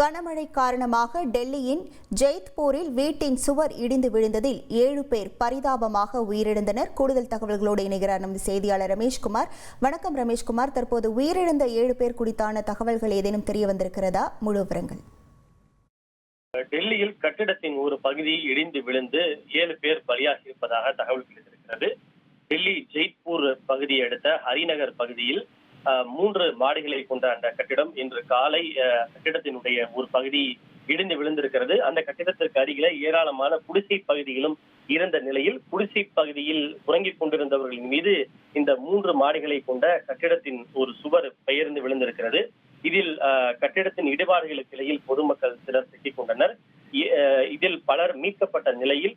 கனமழை காரணமாக டெல்லியின் ஜெய்த்பூரில் வீட்டின் சுவர் இடிந்து விழுந்ததில் ஏழு பேர் பரிதாபமாக உயிரிழந்தனர். கூடுதல் தகவல்களோடு இணைகிறார் நமது செய்தியாளர் ரமேஷ்குமார். வணக்கம் ரமேஷ்குமார். தற்போது உயிரிழந்த ஏழு பேர் குறித்தான தகவல்கள் ஏதேனும் தெரிய வந்திருக்கிறதா? முழு விவரங்கள். டெல்லியில் கட்டிடத்தின் ஒரு பகுதி இடிந்து விழுந்து ஏழு பேர் பலியாகி இருப்பதாக தகவல் கிடைத்திருக்கிறது டெல்லி ஜெய்ப்பூர் பகுதியை அடுத்த ஹரிநகர் பகுதியில் மூன்று மாடிகளை கொண்ட அந்த கட்டிடம் இன்று காலை கட்டிடத்தினுடைய ஒரு பகுதி இடிந்து விழுந்திருக்கிறது. அந்த கட்டிடத்திற்கு அருகில ஏராளமான குடிசை பகுதிகளும் இருந்த நிலையில் குடிசை பகுதியில் உறங்கிக் கொண்டிருந்தவர்களின் மீது இந்த மூன்று மாடிகளை கொண்ட கட்டிடத்தின் ஒரு சுவர் பெயர்ந்து விழுந்திருக்கிறது. இதில் கட்டிடத்தின் இடிபாடுகளுக்கு இடையில் பொதுமக்கள் சிலர் சிக்கிக் கொண்டனர். இதில் பலர் மீட்கப்பட்ட நிலையில்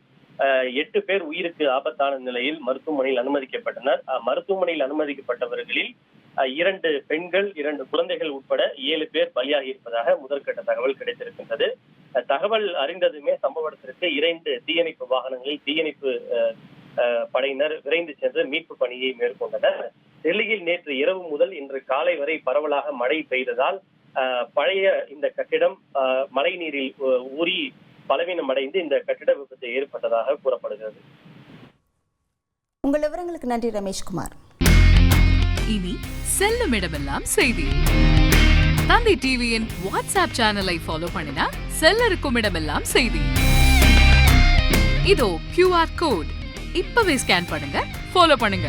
எட்டு பேர் உயிருக்கு ஆபத்தான நிலையில் மருத்துவமனையில் அனுமதிக்கப்பட்டனர். மருத்துவமனையில் அனுமதிக்கப்பட்டவர்களில் இரண்டு பெண்கள் இரண்டு குழந்தைகள் உட்பட ஏழு பேர் பலியாகி இருப்பதாக முதற்கட்ட தகவல் கிடைத்திருக்கின்றது. தகவல் அறிந்ததுமே சம்பவ இடத்திற்கு இரண்டு தீயணைப்பு வாகனங்களில் தீயணைப்பு படையினர் விரைந்து சென்று மீட்பு பணியை மேற்கொண்டனர். டெல்லியில் நேற்று இரவு முதல் இன்று காலை வரை பரவலாக மழை பெய்ததால் பழைய இந்த கட்டிடம் மழை நீரில் ஊறி பலவீனம் அடைந்து இந்த கட்டிட விபத்து ஏற்பட்டதாக கூறப்படுகிறது. உங்கள் விவரங்களுக்கு நன்றி ரமேஷ்குமார். இனி செல்லும் இடமெல்லாம் செய்தி. தந்தி டிவியின் வாட்ஸ்அப் சேனலை ஃபாலோ பண்ணினா செல்ல இருக்கும் இடமெல்லாம் செய்தி. இதோ கியூஆர் கோட் இப்பவே ஸ்கேன் பண்ணுங்க ஃபாலோ பண்ணுங்க.